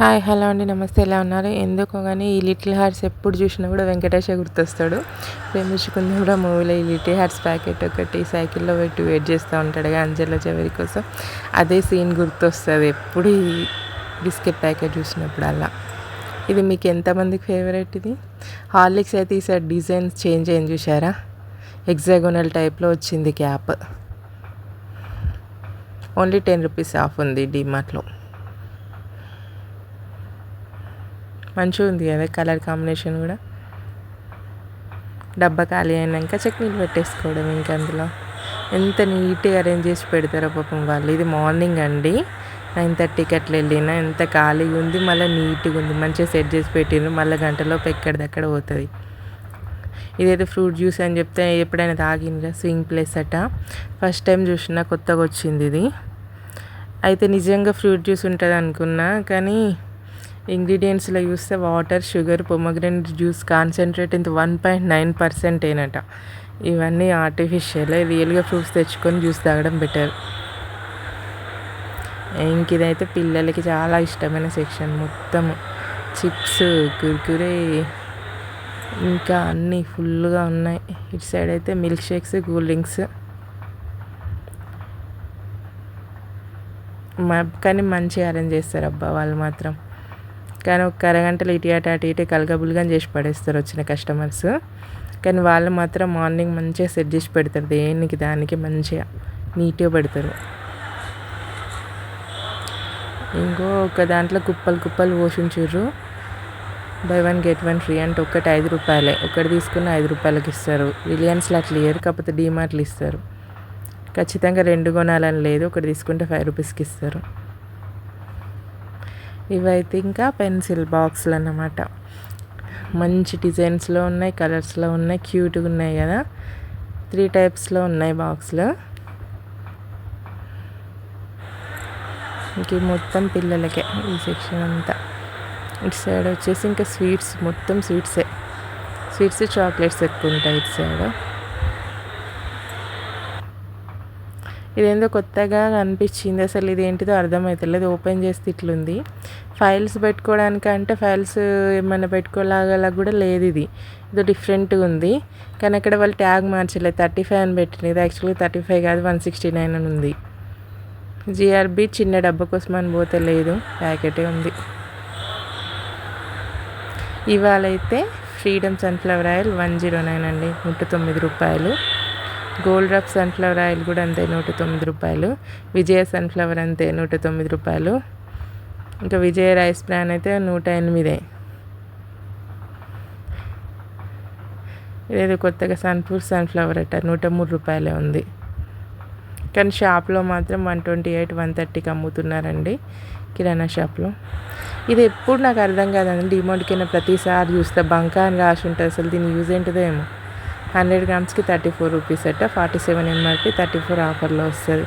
Hi hello అండి నమస్తే. ఎలా ఉన్నారు? ఎందుకో కానీ ఈ లిటిల్ హార్ట్స్ ఎప్పుడు చూసినా కూడా వెంకటేష్ గుర్తొస్తాడు. ప్రేమించుకుంది కూడా మూవీలో ఈ లిటిల్ హార్ట్స్ ప్యాకెట్ ఒకటి సైకిల్లో పెట్టి వెయిట్ చేస్తూ ఉంటాడు అంజల చవరి కోసం. అదే సీన్ గుర్తొస్తుంది ఎప్పుడు ఈ బిస్కెట్ ప్యాకెట్ చూసినప్పుడు అలా ఇది మీకు ఎంతమందికి ఫేవరెట్ ఇది? హార్లిక్స్ అయితే ఈసారి డిజైన్స్ చేంజ్ అయింది చూసారా ఎగ్జాగోనల్ టైప్లో వచ్చింది cap. Only ten rupees off ఉంది డిమార్ట్లో. మంచిగా ఉంది కదా కలర్ కాంబినేషన్ కూడా. డబ్బా ఖాళీ అయినాక చట్నీలు పెట్టేసుకోవడం ఇంకా అందులో. ఎంత నీట్గా అరేంజ్ చేసి పెడతారో పాపం వాళ్ళు. ఇది మార్నింగ్ అండి. నైన్ థర్టీకి అట్లా వెళ్ళిన ఎంత ఖాళీగా ఉంది మళ్ళీ నీట్గా ఉంది. మంచిగా సెట్ చేసి పెట్టిండ్రు. మళ్ళీ గంటలోపు ఎక్కడిదక్కడ పోతుంది. ఇదైతే ఫ్రూట్ జ్యూస్ అని చెప్తే ఎప్పుడైనా తాగిండ్రా? స్వింగ్ ప్లేస్ అట. ఫస్ట్ టైం చూసిన కొత్తగా వచ్చింది ఇది. అయితే నిజంగా ఫ్రూట్ జ్యూస్ ఉంటుంది అనుకున్నా కానీ ఇంగ్రీడియంట్స్లో చూస్తే water sugar pomegranate juice concentrate ఇంత వన్ పాయింట్ నైన్ పర్సెంట్ ఇవన్నీ ఆర్టిఫిషియల్ రియల్గా ఫ్రూట్స్ తెచ్చుకొని జ్యూస్ తాగడం బెటర్. ఇంక ఇదైతే పిల్లలకి చాలా ఇష్టమైన సెక్షన్ మొత్తం. చిప్స్ కుర్కురే ఇంకా అన్నీ ఫుల్గా ఉన్నాయి. ఇటు సైడ్ అయితే మిల్క్ షేక్స్ కూల్ డ్రింక్స్. కానీ మంచిగా అరేంజ్ చేస్తారు అబ్బా వాళ్ళు మాత్రం. కానీ ఒక అరగంటలు ఇటు అటు అటు ఇటు కలగబులుగా చేసి పడేస్తారు వచ్చిన కస్టమర్స్. కానీ వాళ్ళు మాత్రం మార్నింగ్ మంచిగా సెట్ చేసి పెడతారు. దేనికి దానికి మంచిగా నీట్గా పెడతారు. ఇంకో ఒక దాంట్లో కుప్పలు కుప్పలు పోషించారు buy one get one free అంటే ఒక్కటి ఐదు రూపాయలే. ఒకటి తీసుకున్న ఐదు రూపాయలకి ఇస్తారు. రిలయన్స్లో అట్లా ఇయ్యరు కాకపోతే డీమార్ట్లు ఇస్తారు. ఖచ్చితంగా రెండు కొనాలని లేదు. ఒకటి తీసుకుంటే ఫైవ్ రూపీస్కి ఇస్తారు. ఇవైతే ఇంకా పెన్సిల్ బాక్స్లు అన్నమాట. మంచి డిజైన్స్లో ఉన్నాయి కలర్స్లో ఉన్నాయి క్యూట్గా ఉన్నాయి కదా. త్రీ టైప్స్లో ఉన్నాయి బాక్స్లు. ఇంక మొత్తం పిల్లలకే ఈ సెక్షన్ అంతా. ఇటు సైడ్ వచ్చేసి ఇంకా స్వీట్స్ మొత్తం స్వీట్సే. స్వీట్స్ చాక్లెట్స్ ఎక్కువ ఉంటాయి ఇటు సైడ్. ఇదేందో కొత్తగా అనిపించింది అసలు ఇది ఏంటిదో అర్థమవుతలేదు ఓపెన్ చేస్తే ఇట్లుంది. ఫైల్స్ పెట్టుకోవడానికి అంటే ఫైల్స్ ఏమైనా పెట్టుకోలాగా కూడా లేదు ఇది. ఇది డిఫరెంట్గా ఉంది. కానీ అక్కడ వాళ్ళు ట్యాగ్ మార్చలేదు. థర్టీ ఫైవ్ అని పెట్టింది. యాక్చువల్లీ యాక్చువల్గా థర్టీ ఫైవ్ కాదు వన్ సిక్స్టీ నైన్ అని ఉంది. జిఆర్బి చిన్న డబ్బా కోసం అని పోతే లేదు. ప్యాకెటే ఉంది. ఇవాళ అయితే Freedom sunflower oil one zero nine అండి. నూట తొమ్మిది రూపాయలు. గోల్డ్ రఫ్ సన్ఫ్లవర్ ఆయిల్ కూడా అంతే నూట తొమ్మిది రూపాయలు. విజయ సన్ఫ్లవర్ అంతే నూట తొమ్మిది రూపాయలు. ఇంకా విజయ రైస్ ప్లాన్ అయితే నూట ఎనిమిదే. ఇదేదో కొత్తగా సన్ఫ్లూర్ సన్ఫ్లవర్ అట్ట నూట మూడు రూపాయలే ఉంది. కానీ షాప్లో మాత్రం వన్ ట్వంటీ ఎయిట్ వన్ థర్టీకి అమ్ముతున్నారండి కిరాణా షాప్లో. ఇది ఎప్పుడు నాకు అర్థం కాదండి డిమోట్కి ప్రతిసారి చూస్తే. బంకా అని రాసి ఉంటుంది అసలు దీని యూజ్ ఏంటిదో ఏమో. హండ్రెడ్ గ్రామ్స్కి థర్టీ ఫోర్ రూపీస్ అట్ట forty seven MRP thirty four ఆఫర్లో వస్తుంది.